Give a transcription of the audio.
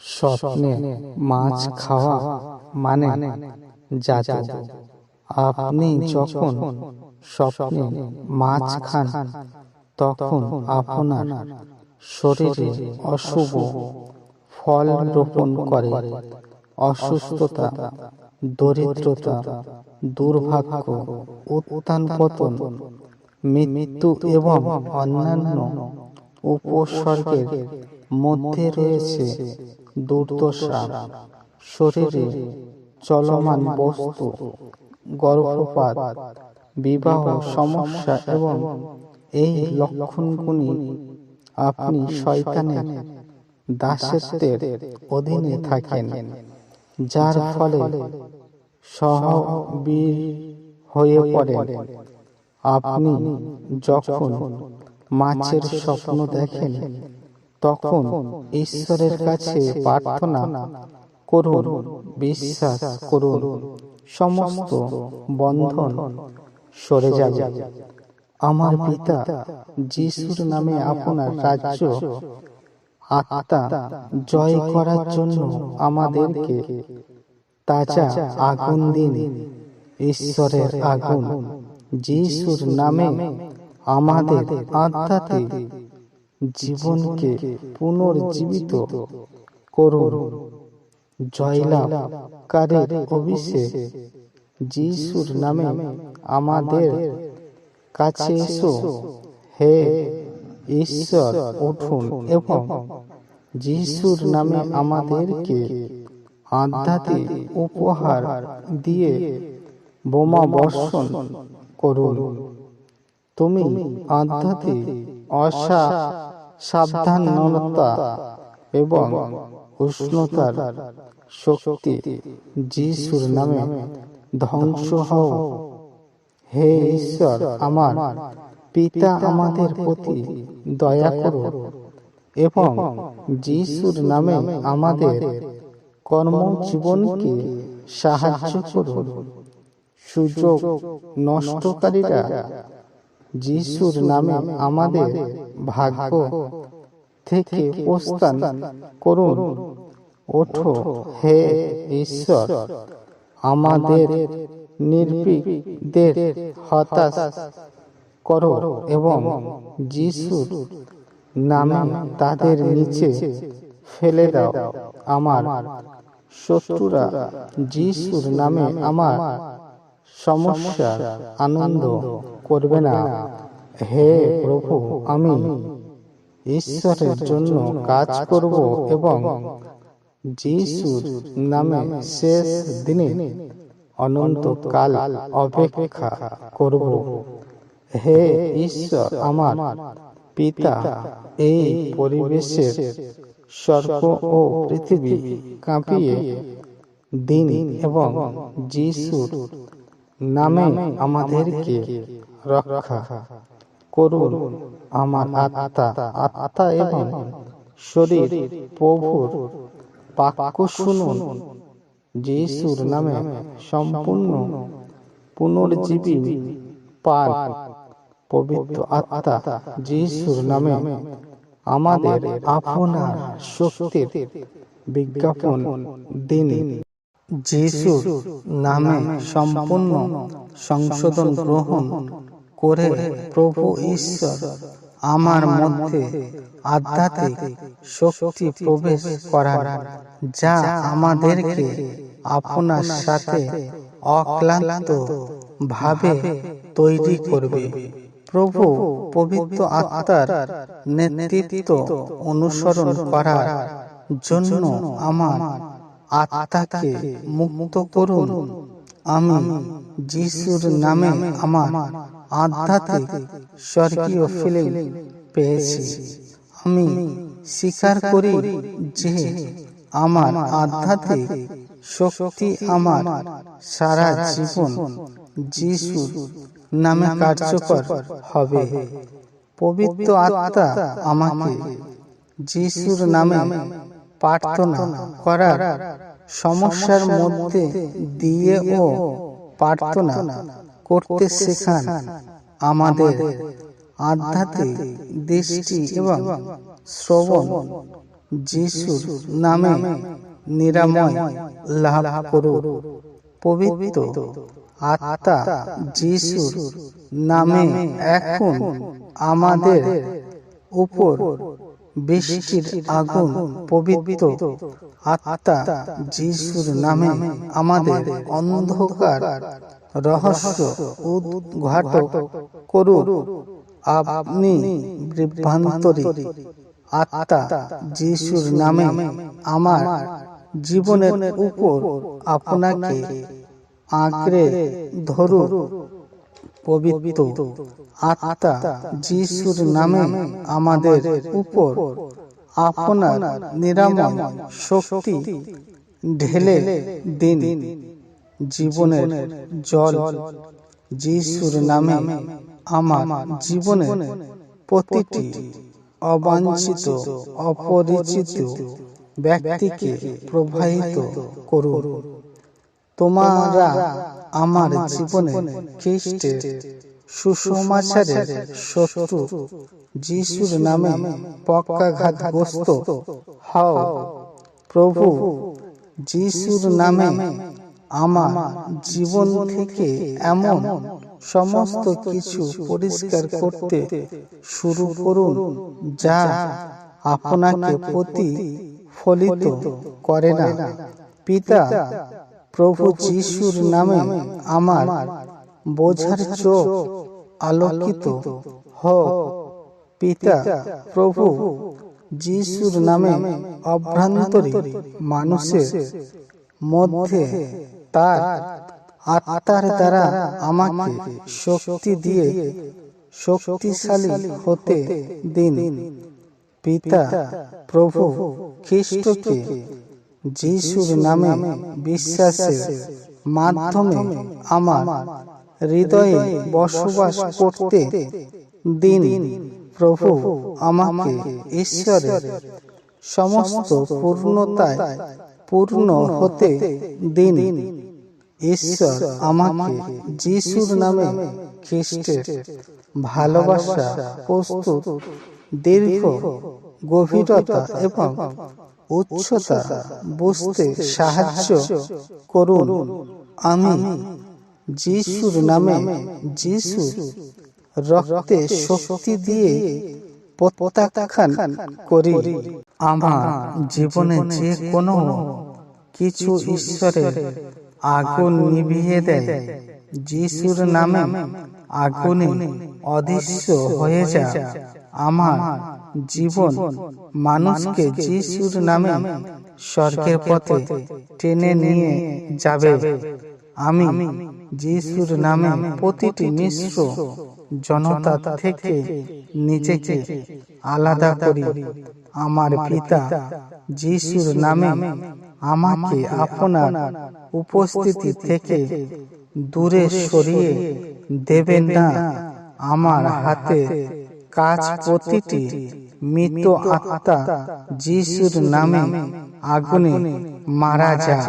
স্বপ্নে মাছ খাওয়া মানে জাদু। আপনি যখন স্বপ্নে মাছ খান, তখন আপনার শরীরে অশুভ ফল রোপণ করে। অসুস্থতা, দরিদ্রতা, দুর্ভাগ্য উত্থান পতন মৃত্যু এবং অন্যান্য উপসর্গের মধ্যে রয়েছে দুর্দশা, শরীরে চলমান বস্তু, গর্ভপাত, বিবাহ সমস্যা এবং এই লক্ষণগুলি আপনি শয়তানের দাসত্বের অধীনে থাকেন, যার ফলে সহবীর হয়ে পড়েন। আপনি যখন মাছের স্বপ্ন দেখেন তখন ঈশ্বরের কাছে প্রার্থনা করুন, বিশ্বাস করুন, সমস্ত বন্ধন সরে যাবে। আমার পিতা যিশুর নামে আপনার রাজ্য, আত্মা জয় করার জন্য আমাদেরকে তাজা আগুন দিন, ঈশ্বরের আগুন, যিশুর নামে আমাদের আত্মাতে জীবনকে পুনর্জীবিত করুন। জয়লাভকারীর অভিষেক যিশুর নামে আমাদের কাছে এসো। হে ঈশ্বর উঠুন এবং যিশুর নামে আমাদেরকে আধ্যাত্মিক উপহার দিয়ে বোমা বর্ষণ করুন। তুমি আধ্যাত্মিক অসা সাবধানতা এবং উষ্ণতার শক্তি যিশুর নামে ধ্বংস হও। হে ঈশ্বর, আমার পিতা আমাদের প্রতি দয়া করো এবং যিশুর নামে আমাদের কর্মজীবনকে সাহায্য করুন সুযোগ নষ্টকারীরা যিশুর নামে আমাদের ভাগ্য থেকে প্রস্থান করুন। ওঠো হে ঈশ্বর, আমাদের নির্ভীকদের হতাশ করো এবং যিশুর নামে তাদের নিচে ফেলে দাও। আমার শত্রুরা যিশুর নামে আমার সমস্যার আনন্দ করবে না। হে প্রভু, আমি ঈশ্বরের জন্য কাজ করব এবং যিশুর নামে শেষ দিনে অনন্তকাল অপেক্ষা করব। হে ঈশ্বর, আমার পিতা, এই পরিবেশের স্বর্গ ও পৃথিবী কাঁপিয়ে দিন এবং যিশুর নামে আমাদেরকে রক্ষা করুন। আমার আত্মা আত্মা এবং শরীর প্রভুর বাক্য শুনুন যিশুর নামে সম্পূর্ণ পুনর্জীবী পান পবিত্র আত্মা যিশুর নামে আমাদের আপনার শক্তির বিজ্ঞাপন দিন। যিশুর নামে সম্পূর্ণ সংশোধন গ্রহণ করে প্রভু ঈশ্বর আমার মধ্যে আধ্যাত্মিক শক্তি প্রবেশ করার যা আমাদেরকে আপনার সাথে অক্লান্ত ভাবে তৈরি করবে। প্রভু পবিত্র আত্মার নেতৃত্ব অনুসরণ করার জন্য আমার আত্মাকে মুক্ত করুন। আমি যিশুর নামে আমার আধ্যাত্মিক স্বর্গীয় ফিলিং পেয়েছি। আমি স্বীকার করি যে আমার আধ্যাত্মিক শক্তি আমার সারা জীবন যিশুর নামে কার্যকর হবে। পবিত্র আত্মা আমাকে যিশুর নামে প্রার্থনা করার সমস্যার মধ্যে দিয়ে ও প্রার্থনা করতে শেখান আমাদের আধ্যাত্মিক দৃষ্টি এবং শ্রবণ যিশুর নামে নিরাময় লাভ করো পবিত্র আত্মা যিশুর নামে এখন আমাদের উপর বৃষ্টির আগুন পবিত্র আত্মা যিশুর নামে আমাদের অন্ধকার রহস্য উদ্ঘাটক করুন আপনি বিভ্রান্তরী আত্মা যিশুর নামে আমার জীবনের উপর আপনাকে আঁকড়ে ধরুন পবিত্র আত্মা যিশুর নামে আমাদের উপর আপনার নিরাময় শক্তি ঢেলে দিন। জীবনের জল যিশুর নামে আমার জীবনের প্রতিটি অবাঞ্ছিত, অপরিচিত ব্যক্তিকে প্রবাহিত করুন। তোমরা আমার জীবনে খ্রিস্টের সুসমাচারের শত্রু যিশুর নামে পক্ষাঘাতগ্রস্ত হও। প্রভু, যিশুর নামে আমার জীবন থেকে এমন সমস্ত কিছু পরিষ্কার করতে শুরু করুন, যা আপনাকে প্রতিফলিত করে না। পিতা প্রভু যিশুর নামে আমার বোঝার চোখ আলোকিত হ। পিতা প্রভু যিশুর নামে অভ্রান্তরী মানুষের মধ্যে তার আত্মার দ্বারা আমাকে শক্তি দিয়ে শক্তিশালী হতে দিন। পিতা প্রভু খ্রিস্টকে যিশুর নামে বিশ্বাসের মাধ্যমে আমার হৃদয়ে বসবাস করতে দিন প্রভু আমাকে ঈশ্বরের সমস্ত পূর্ণতায় পূর্ণ হতে দিন। ঈশ্বর আমাকে যিশুর নামে খ্রিস্টের ভালোবাসা প্রস্তুত দীর্ঘ গভীরতা এবং উচ্চতা বুঝতে সাহায্য করুন। আমি যিশুর নামে যিশুর রক্তে শক্তি দিয়ে প্রত্যাখ্যান করি। আমার জীবনে যে কোনো কিছু ঈশ্বরের আগুন নিভিয়ে দেয়। যিশুর নামে আগুনে অদৃশ্য হয়ে যায়। আমার জীবন মানুষকে যিশুর নামে স্বর্গের পথে টেনে নিয়ে যাবে। আমি যিশুর নামে প্রতিটি মিশ্র জনতা থেকে নিজেকে আলাদা করি। আমার পিতা যিশুর নামে আমাকে আপনার উপস্থিতি থেকে দূরে সরিয়ে দেবেন না। আমার হাতে কাজ প্রতিটি মৃত আত্মা যিশুর নামে আগুনে মারা যায়।